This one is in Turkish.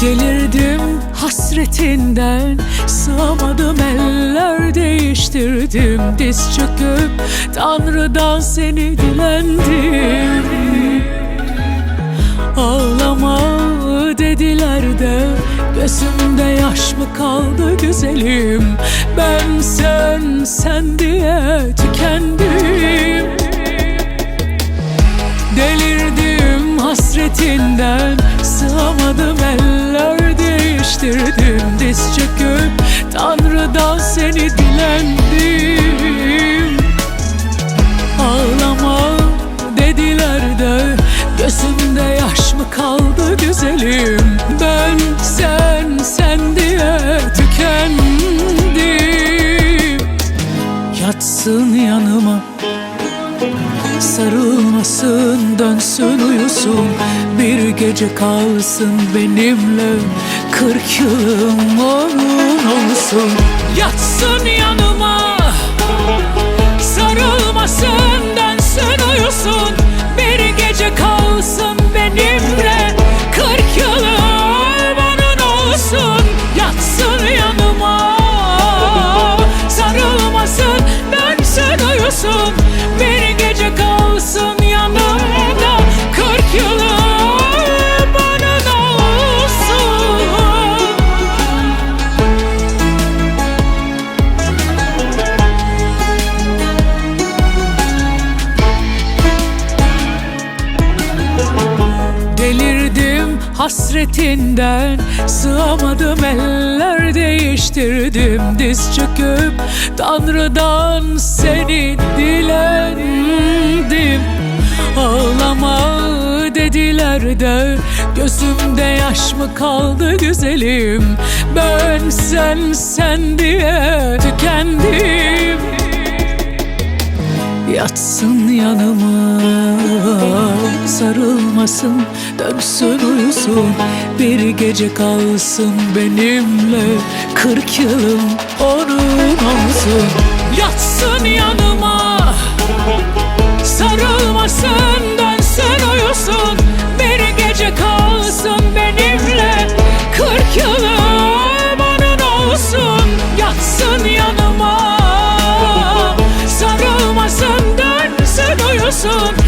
Delirdim hasretinden Sığamadım ellerdeyim değiştirdim Diz çöküp Tanrı'dan seni dilendim. Ağlama dediler de Gözümde yaş mı kaldı güzelim? Ben sen sen diye tükendim. Delirdim hasretinden Sığamadım eller güzelim. Ben sen sen diye tükendim. Yatsın yanıma. Sarılmasın dönsün uyusun. Bir gece kalsın benimle. Kırk yılım onun olsun. Yatsın yanıma. Sarılmasın uyusun Bir gece kalsın yanımda. Kırk yılım onun olsun. Delirdim hasretinden Sığamadım eller değiştirdim. Diz çöküp Tanrı'dan seni dediler de Gözümde yaş mı kaldı güzelim? Ben sen sen diye tükendim. Yatsın yanıma Sarılmasın Dönsün uyusun. Bir gece kalsın benimle Kırk yılım onun olsun. Yatsın yanıma Sarılmasın